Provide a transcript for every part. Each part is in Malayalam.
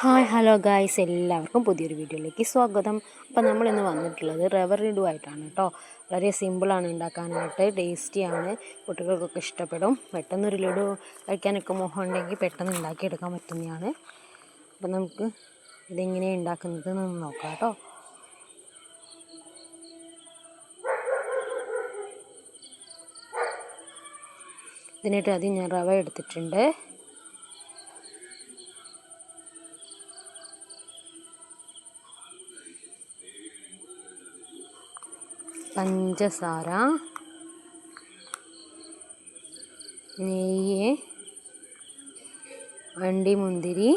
ഹായ് ഹലോ ഗായ്സ് എല്ലാവർക്കും പുതിയൊരു വീഡിയോയിലേക്ക് സ്വാഗതം. അപ്പോൾ നമ്മളിന്ന് വന്നിട്ടുള്ളത് റവ ലഡു ആയിട്ടാണ് കേട്ടോ. വളരെ സിമ്പിളാണ് ഉണ്ടാക്കാനായിട്ട് ടേസ്റ്റിയാണ് കുട്ടികൾക്കൊക്കെ ഇഷ്ടപ്പെടും. പെട്ടെന്നൊരു ലഡു കഴിക്കാനൊക്കെ മോഹം ഉണ്ടെങ്കിൽ പെട്ടെന്ന് ഉണ്ടാക്കിയെടുക്കാൻ പറ്റുന്നതാണ്. അപ്പോൾ നമുക്ക് ഇതെങ്ങനെയാണ് ഉണ്ടാക്കുന്നത് എന്ന് നോക്കാം കേട്ടോ. ഇതിനായിട്ട് ആദ്യം ഞാൻ റവ എടുത്തിട്ടുണ്ട്. പഞ്ചസാര നെയ്യ് വണ്ടി മുന്തിരി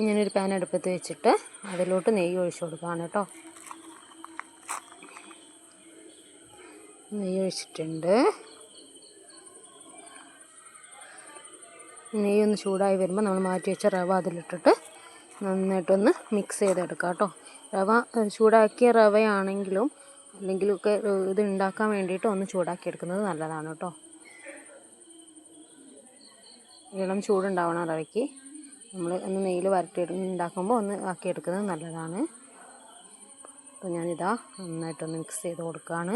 ഞാനൊരു പാൻ അടുപ്പത്ത് വെച്ചിട്ട് അതിലോട്ട് നെയ്യ് ഒഴിച്ചു കൊടുക്കുകയാണ് കേട്ടോ. നെയ്യ് ഒഴിച്ചിട്ടുണ്ട്. നെയ്യൊന്ന് ചൂടായി വരുമ്പോൾ നമ്മൾ മാറ്റി വെച്ച റവ അതിലിട്ടിട്ട് നന്നായിട്ടൊന്ന് മിക്സ് ചെയ്തെടുക്കാം കേട്ടോ. റവ ചൂടാക്കിയ റവയാണെങ്കിലും അല്ലെങ്കിലൊക്കെ ഇത് ഉണ്ടാക്കാൻ വേണ്ടിയിട്ട് ഒന്ന് ചൂടാക്കി എടുക്കുന്നത് നല്ലതാണ് കേട്ടോ. ഇളം ചൂടുണ്ടാവണം റവയ്ക്ക്. നമ്മൾ ഒന്ന് നെയ്യിൽ വരട്ടി ഉണ്ടാക്കുമ്പോൾ ഒന്ന് ആക്കിയെടുക്കുന്നത് നല്ലതാണ്. അപ്പോൾ ഞാനിതാ നന്നായിട്ടൊന്ന് മിക്സ് ചെയ്ത് കൊടുക്കുകയാണ്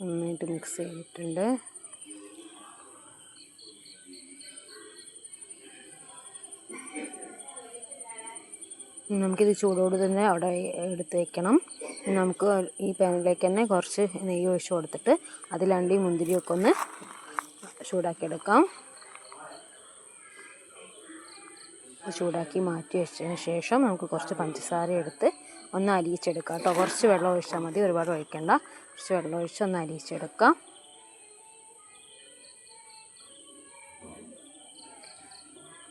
നന്നായിട്ട് മിക്സ് ചെയ്തിട്ടുണ്ട്. നമുക്കിത് ചൂടോട് തന്നെ അവിടെ എടുത്ത് വയ്ക്കണം നമുക്ക് ഈ പാനിലേക്ക് തന്നെ കുറച്ച് നെയ്യ് ഒഴിച്ച് കൊടുത്തിട്ട് അതിൽ അണ്ടി മുന്തിരിയൊക്കെ ഒന്ന് ചൂടാക്കിയെടുക്കാം ചൂടാക്കി മാറ്റി വെച്ചതിന് ശേഷം നമുക്ക് കുറച്ച് പഞ്ചസാര എടുത്ത് ഒന്ന് അലിയിച്ചെടുക്കാം കേട്ടോ. കുറച്ച് വെള്ളം ഒഴിച്ചാൽ മതി. ഒരുപാട് ഒഴിക്കണ്ട. കുറച്ച് വെള്ളം ഒഴിച്ച് ഒന്ന് അലിയിച്ചെടുക്കാം.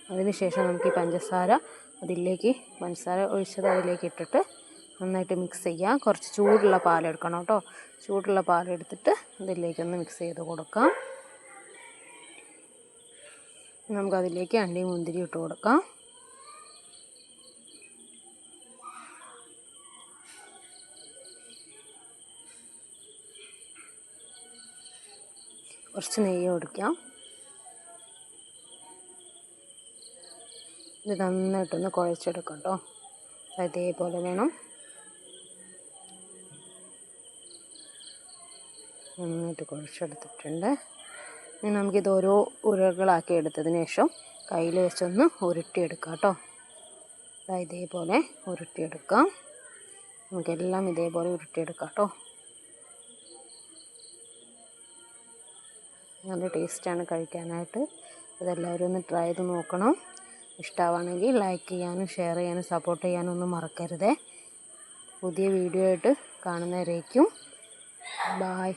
അതിനുശേഷം നമുക്ക് ഈ പഞ്ചസാര അതിലേക്ക് പഞ്ചസാര ഒഴിച്ചത് അതിലേക്ക് ഇട്ടിട്ട് നന്നായിട്ട് മിക്സ് ചെയ്യാം. കുറച്ച് ചൂടുള്ള പാലെടുക്കണം കേട്ടോ. ചൂടുള്ള പാലെടുത്തിട്ട് ഇതിലേക്കൊന്ന് മിക്സ് ചെയ്ത് കൊടുക്കാം. നമുക്കതിലേക്ക് അണ്ടി മുന്തിരി ഇട്ട് കൊടുക്കാം. കുറച്ച് നെയ്യ് ഒടിക്കാം ഇത് നന്നായിട്ടൊന്ന് കുഴച്ചെടുക്കാം കേട്ടോ അതേപോലെ വേണം. നന്നായിട്ട് കുഴച്ചെടുത്തിട്ടുണ്ട്. ഇനി നമുക്കിത് ഓരോ ഉരുളകളാക്കി എടുത്തതിന് ശേഷം കയ്യിൽ വെച്ചൊന്ന് ഉരുട്ടിയെടുക്കാം കേട്ടോ ഇതേപോലെ ഉരുട്ടിയെടുക്കാം. നമുക്കെല്ലാം ഇതേപോലെ ഉരുട്ടിയെടുക്കാം കേട്ടോ നല്ല ടേസ്റ്റാണ് കഴിക്കാനായിട്ട്. അതെല്ലാവരും ഒന്ന് ട്രൈ ചെയ്ത് നോക്കണം. ഇഷ്ടമാണെങ്കിൽ ലൈക്ക് ചെയ്യാനും ഷെയർ ചെയ്യാനും സപ്പോർട്ട് ചെയ്യാനും ഒന്നും മറക്കരുതേ. പുതിയ വീഡിയോ ആയിട്ട് കാണുന്നവരേക്കും. ബായ്